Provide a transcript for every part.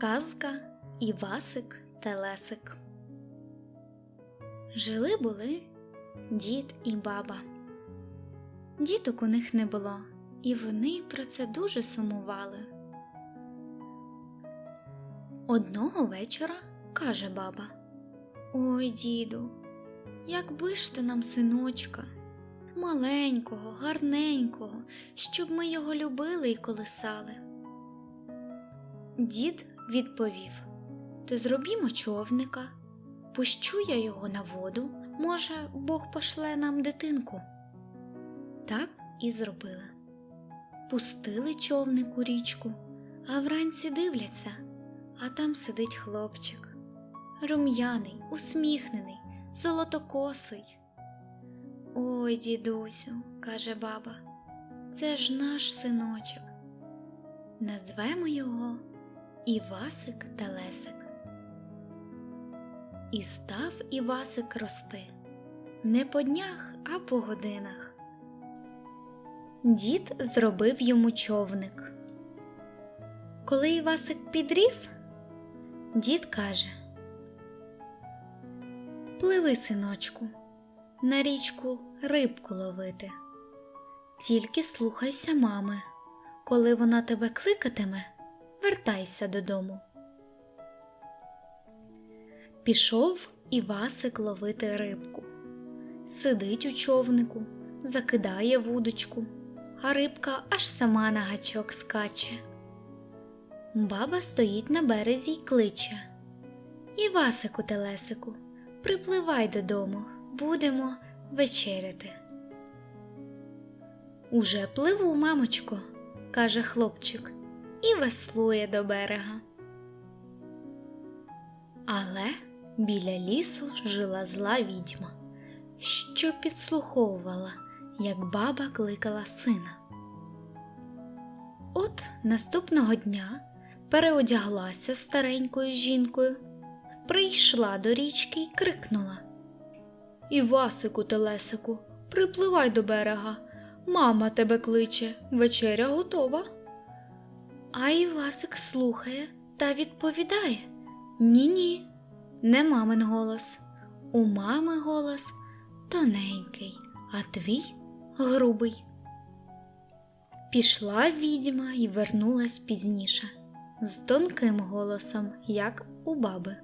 Казка Івасик Телесик. Жили були дід і баба. Діток у них не було, і вони про це дуже сумували. Одного вечора каже баба: Ой, діду, якби ж то нам синочка, маленького, гарненького, щоб ми його любили і колисали. Дід відповів: То зробімо човника, пущу я його на воду, може, Бог пошле нам дитинку. Так і зробили. Пустили човник у річку, а вранці дивляться, а там сидить хлопчик. Рум'яний, усміхнений, золотокосий. Ой, дідусю, каже баба, це ж наш синочок. Назвемо його Івасик Телесик. І став Івасик рости не по днях, а по годинах. Дід зробив йому човник. Коли Івасик підріс, дід каже: Пливи, синочку, на річку рибку ловити. Тільки слухайся мами, коли вона тебе кликатиме, вертайся додому. Пішов Івасик ловити рибку. Сидить у човнику, закидає вудочку, а рибка аж сама на гачок скаче. Баба стоїть на березі й кличе. Івасику телесику, припливай додому, будемо вечеряти. Уже пливу, мамочко, каже хлопчик, і веслує до берега. Але біля лісу жила зла відьма, що підслуховувала, як баба кликала сина. От наступного дня переодяглася старенькою жінкою, прийшла до річки й крикнула Івасику, телесику, припливай до берега. Мама тебе кличе, вечеря готова. А Івасик слухає та відповідає Ні, ні, не мамин голос. У мами голос тоненький, а твій грубий. Пішла відьма і вернулась пізніше, з тонким голосом, як у баби.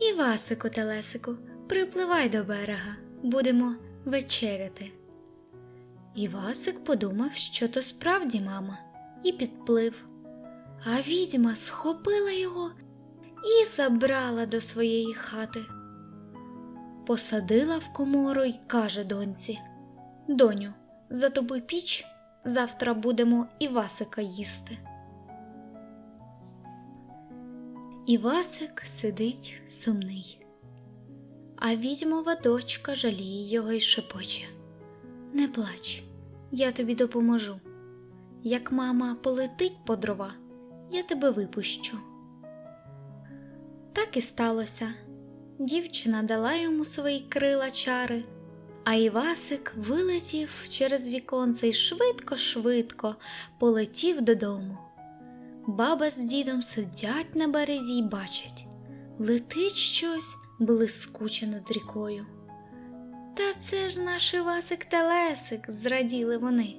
Івасику, телесику, припливай до берега, будемо вечеряти. Івасик подумав, що то справді мама, і підплив. А відьма схопила його і забрала до своєї хати. Посадила в комору й каже доньці: Доню, затопи піч, завтра будемо Івасика їсти. Івасик сидить сумний, а відьмова дочка жаліє його й шепоче. Не плач, я тобі допоможу. Як мама полетить по дрова, я тебе випущу. Так і сталося. Дівчина дала йому свої крила чари, а Івасик вилетів через віконце й швидко-швидко полетів додому. Баба з дідом сидять на березі й бачать летить щось блискуче над рікою. Та це ж наш Івасик Телесик, зраділи вони,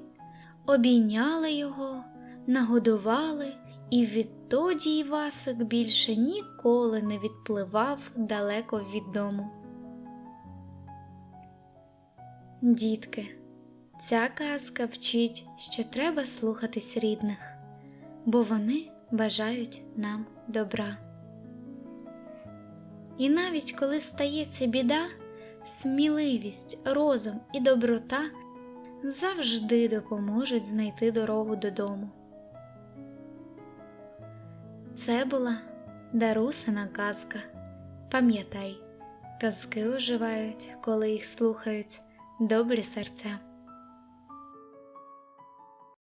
обійняли його, нагодували, і відтоді Івасик більше ніколи не відпливав далеко від дому. Дітки, ця казка вчить, що треба слухатись рідних, бо вони бажають нам добра. І навіть коли стається біда, сміливість, розум і доброта завжди допоможуть знайти дорогу додому. Це була Дарусина казка. Пам'ятай, казки оживають, коли їх слухають добрі серця.